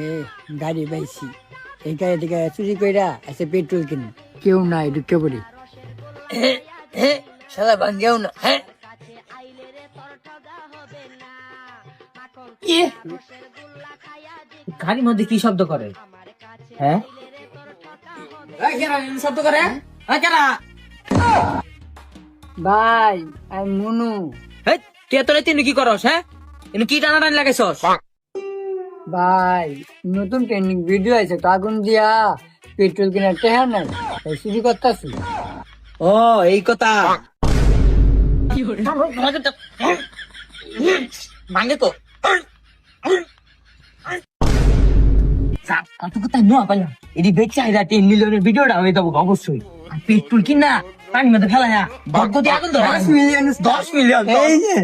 এ গাড়ি পাইছি। এই গাড়ি থেকে চুরি কইরা এসে পেট্রোল কিনি। কেউ নাই ঢুকে পড়ি। সাদা ভাঙ্গেও না হ্যাঁ গাড়ির মধ্যে কি শব্দ করে? হ্যাঁ শব্দ করে? কেরা? ভাই আমি মনু। তুই এত রাতে কি করস হ্যাঁ এনে কি টানা টানি লাগাইছস? ভাই নতুন ট্রেন্ডিং ভিডিও আছে তো আগুন দিয়া পেট্রোল কেনার টেহা নাই তাই চুরি করতেছি। ও এই কথা। ভাঙে তো। কত কথা নোয়া পাইলাম। এটি বেচে আইরা টেন মিলিয়নের ভিডিওটা হয়ে যাব অবশ্যই। আর পেট্রোল কিনা পানির মধ্যে ফেলা যা ভগবতী আগুন দশ মিলিয়ন দশ মিলিয়ন এই যে।